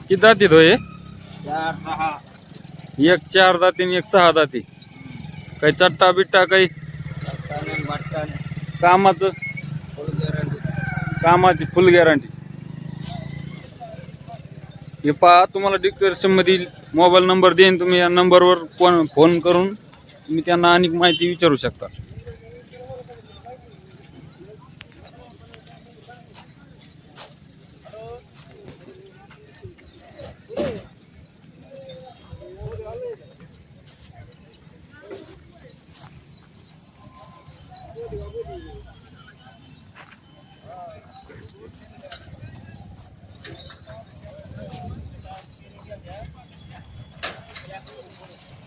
किती दाती तो हे चार सहा. एक चार दाती आणि एक सहा दाती. काही चट्टा बिट्टा काही? कामाचं? कामाची फुल गॅरंटी हे पहा तुम्हाला डिस्क्रिप्शनमध्ये मोबाईल नंबर देईन तुम्ही या नंबरवर फोन फोन करून तुम्ही त्यांना अनेक माहिती विचारू शकता.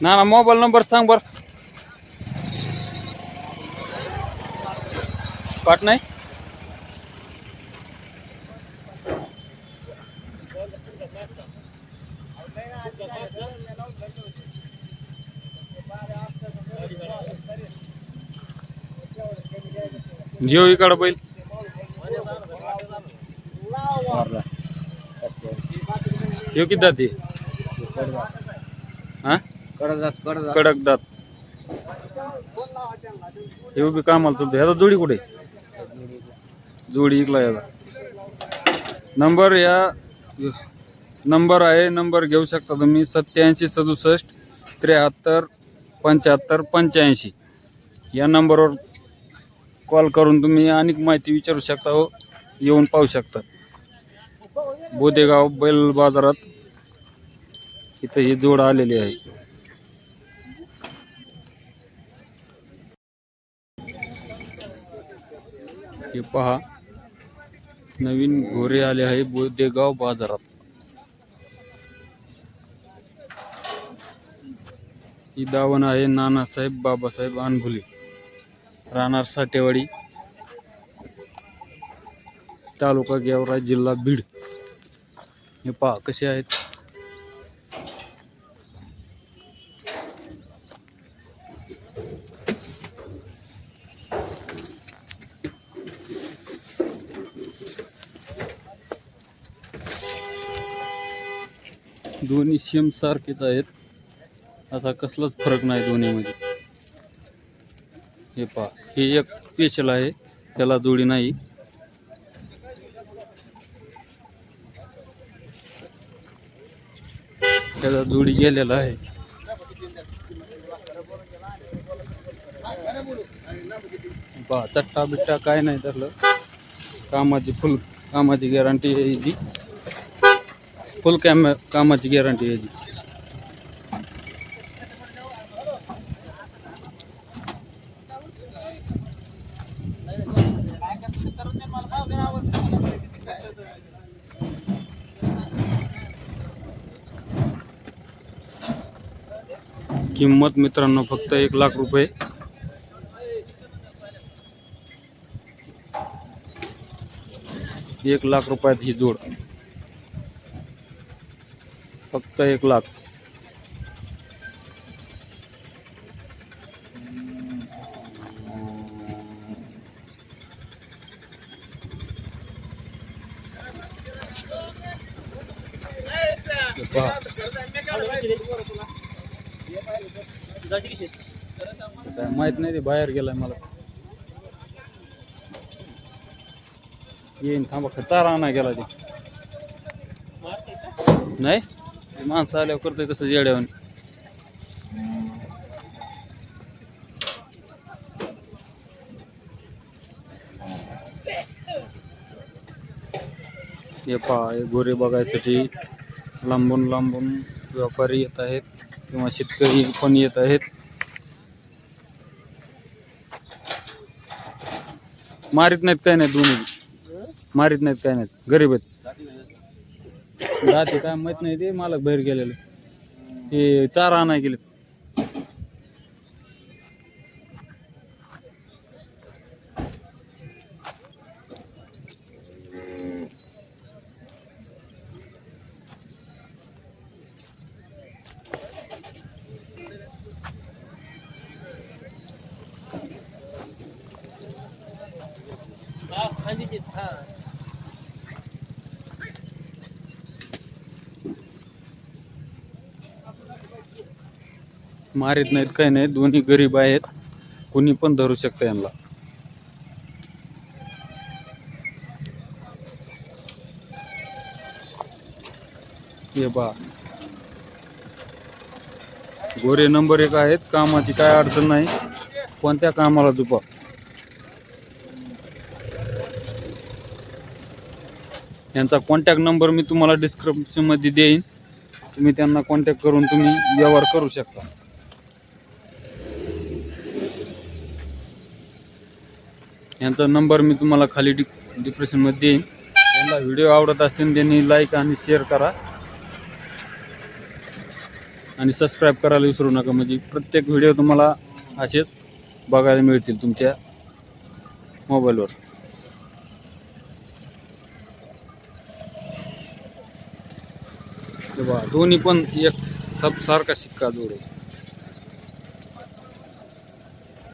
ना ना मोबाईल नंबर सांग बर. पाठ नाही? घेऊ इकडं बैल. घेऊ किती जाते हा? कडक दात. हे बी कामाला चालतो. ह्याचा जोडी कुठे जोडी इकला याचा. नंबर या. नंबर आहे. नंबर घेऊ शकता तुम्ही. सत्याऐंशी सदुसष्ट त्र्याहत्तर पंच्याहत्तर पंच्याऐंशी. या नंबरवर कॉल करून तुम्ही अनेक माहिती विचारू शकता हो येऊन पाहू शकता. बोदेगाव बैल बाजारात इथं ही जोड आलेली आहे. हे पहा नवीन घोरे आले आहे बोदेगाव बाजारात. ही दावण आहे नानासाहेब बाबासाहेब अनभुले राहणार साठेवाडी तालुका गेवरा जिल्हा बीड. हे पहा कसे आहेत? दोन्ही सेम सारखेच आहेत. असा कसलाच फरक नाही दोन्हीमध्ये. हे पहा हे एक स्पेशल आहे त्याला जोडी नाही. त्याचा जोडी गेलेला आहे. बा चट्टा बिट्टा काय नाही त्याला कामाची फुल कामाची गॅरंटी आहे फुल कॅम कामाची गॅरंटी आहे किंमत मित्रांनो फक्त एक लाख रुपये. एक लाख रुपयात ही जोड. फक्त एक लाख. काय माहीत नाही ते बाहेर गेलाय मला. येईन थांबा खतार आणा गेला ते. नाही? ते माणसं आल्यावर करतोय तसं येड्यावर हे पहा हे गोरे बघायसाठी लांबून लांबून व्यापारी येत आहेत. किंवा शेतकरी पण येत आहेत. मारित नाहीत काय नाही दोन्ही. मारित नाहीत काय नाहीत. गरीब आहेत. राहते काय माहीत नाही ते मालक बाहेर गेलेले. ते चारा आणाय गेले मारित नाहीत काही नाही दोन्ही गरीब आहेत. कोणी पण धरू शकतं यांना. हे बा गोरे नंबर एक आहेत. कामाची काय अडचण नाही. कोणत्या कामाला जुपा यांचा कॉन्टॅक्ट नंबर मी तुम्हाला डिस्क्रिप्शनमध्ये देईन. तुम्ही त्यांना कॉन्टॅक्ट करून तुम्ही व्यवहार करू शकता. यांचा नंबर मी तुम्हाला खाली डि डिप्रेशनमध्ये देईन. त्यांना व्हिडिओ आवडत असतील त्यांनी लाईक आणि शेअर करा. आणि सबस्क्राईब करायला विसरू नका. म्हणजे प्रत्येक व्हिडिओ तुम्हाला असेच बघायला मिळतील तुमच्या मोबाईलवर बघा, दोन्ही पण एक सब सारखा शिक्का जोड आहे.